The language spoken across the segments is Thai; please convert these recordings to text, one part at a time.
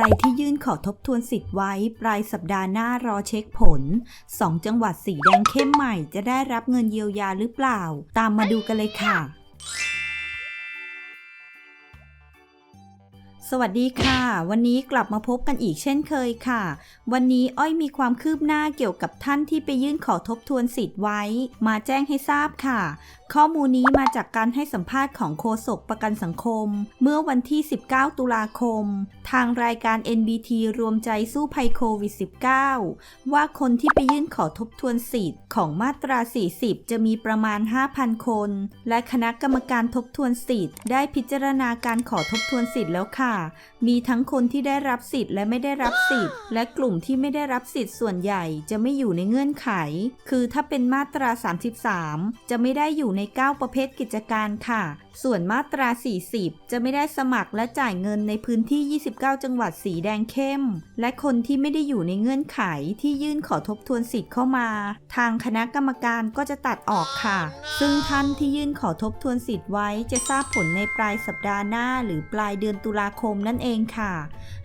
รที่ยื่นขอทบทวนสิทธิ์ไว้ ปลายสัปดาห์หน้ารอเช็คผล 2 จังหวัดสีแดงเข้มใหม่จะได้รับเงินเยียวยาหรือเปล่า ตามมาดูกันเลยค่ะ สวัสดีค่ะ วันนี้กลับมาพบกันอีกเช่นเคยค่ะ วันนี้อ้อยมีความคืบหน้าเกี่ยวกับท่านที่ไปยื่นขอทบทวนสิทธิ์ไว้ มาแจ้งให้ทราบค่ะ ข้อมูลนี้มาจากการให้สัมภาษณ์ของโฆษกประกันสังคม เมื่อวันที่ 19 ตุลาคม ทางรายการ NBT รวมใจสู้ภัยโควิด -19 ว่าคนที่ไปยื่นขอทบทวนสิทธิ์ของมาตรา 40 จะมีประมาณ 5,000 คน และคณะกรรมการทบทวนสิทธิ์ได้พิจารณาการขอทบทวนสิทธิ์แล้วค่ะมีทั้งคนที่ได้รับสิทธิ์และไม่ได้รับสิทธิ์ และกลุ่มที่ไม่ได้รับสิทธิ์ส่วนใหญ่จะไม่อยู่ในเงื่อนไข คือถ้าเป็นมาตรา 33 จะไม่ได้อยู่ใน 9 ประเภทกิจการค่ะ ส่วนมาตรา 40 จะไม่ได้สมัครและจ่ายเงินในพื้นที่ 29 จังหวัดสีแดงเข้ม และคนที่ไม่ได้อยู่ในเงื่อนไขที่ยื่นขอทบทวนสิทธิ์เข้ามา ทางคณะกรรมการก็จะตัดออกค่ะ ซึ่งท่านที่ยื่นขอทบทวนสิทธิ์ไว้จะทราบผลในปลายสัปดาห์หน้าหรือปลายเดือนตุลาคมนั่นเองค่ะ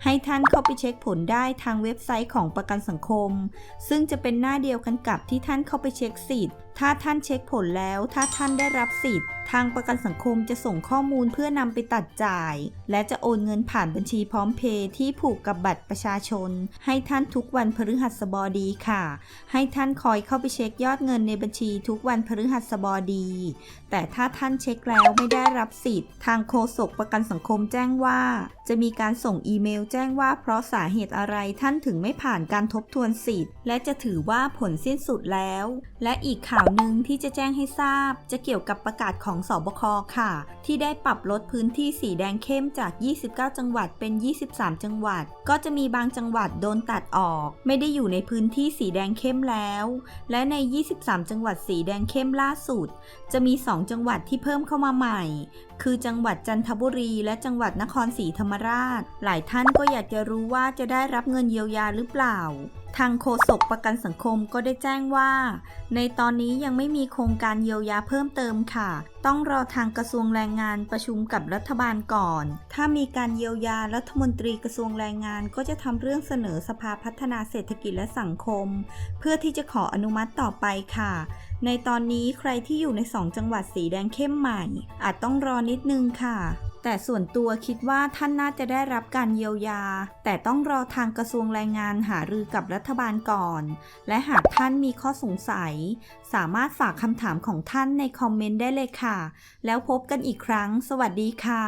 ให้ท่านเข้าไปเช็คผลได้ทางเว็บไซต์ของประกันสังคม ซึ่งจะเป็นหน้าเดียวกันกับที่ท่านเข้าไปเช็คสิทธิ์ ถ้าท่านเช็คผลแล้ว ถ้าท่านได้รับสิทธิ์ ทางประกันสังคมจะส่งข้อมูลเพื่อนำไปตัดจ่าย และจะโอนเงินผ่านบัญชีพร้อมเพย์ที่ผูกกับบัตรประชาชน ให้ท่านทุกวันพฤหัสบดีค่ะ ให้ท่านคอยเข้าไปเช็คยอดเงินในบัญชีทุกวันพฤหัสบดี แต่ถ้าท่านเช็คแล้วไม่ได้รับสิทธิ์ ทางโฆษกประกันสังคมแจ้งว่า จะมีการส่งอีเมลแจ้งว่าเพราะสาเหตุอะไรท่านถึงไม่ผ่านการทบทวนสิทธิ์ และจะถือว่าผลสิ้นสุดแล้ว และอีกข่าวหนึ่งที่จะแจ้งให้ทราบ จะเกี่ยวกับประกาศของสบคค่ะ ที่ได้ปรับลดพื้นที่สีแดงเข้มจาก 29 จังหวัดเป็น 23 จังหวัด ก็จะมีบางจังหวัดโดนตัดออก ไม่ได้อยู่ในพื้นที่สีแดงเข้มแล้ว และใน 23 จังหวัดสีแดงเข้มล่าสุด จะมี 2 จังหวัดที่เพิ่มเข้ามาใหม่ คือจังหวัดจันทบุรี และจังหวัดนครศรีธรรมราช หลายท่านก็อยากจะรู้ว่าจะได้รับเงินเยียวยาหรือเปล่า ทางโฆษกประกันสังคมก็ได้แจ้งว่า ในตอนนี้ยังไม่มีโครงการเยียวยาเพิ่มเติมค่ะ ต้องรอทางกระทรวงแรงงานประชุมกับรัฐบาลก่อน ถ้ามีการเยียวยารัฐมนตรีกระทรวงแรงงานก็จะทำเรื่องเสนอสภาพัฒนาเศรษฐกิจและสังคม เพื่อที่จะขออนุมัติต่อไปค่ะในตอนนี้ใครที่อยู่ใน 2 จังหวัดสีแดงเข้มใหม่ อาจต้องรอนิดนึงค่ะ แต่ส่วนตัวคิดว่าท่านน่าจะได้รับการเยียวยา แต่ต้องรอทางกระทรวงแรงงานหารือกับรัฐบาลก่อน และหากท่านมีข้อสงสัย สามารถฝากคำถามของท่านในคอมเมนต์ได้เลยค่ะ แล้วพบกันอีกครั้ง สวัสดีค่ะ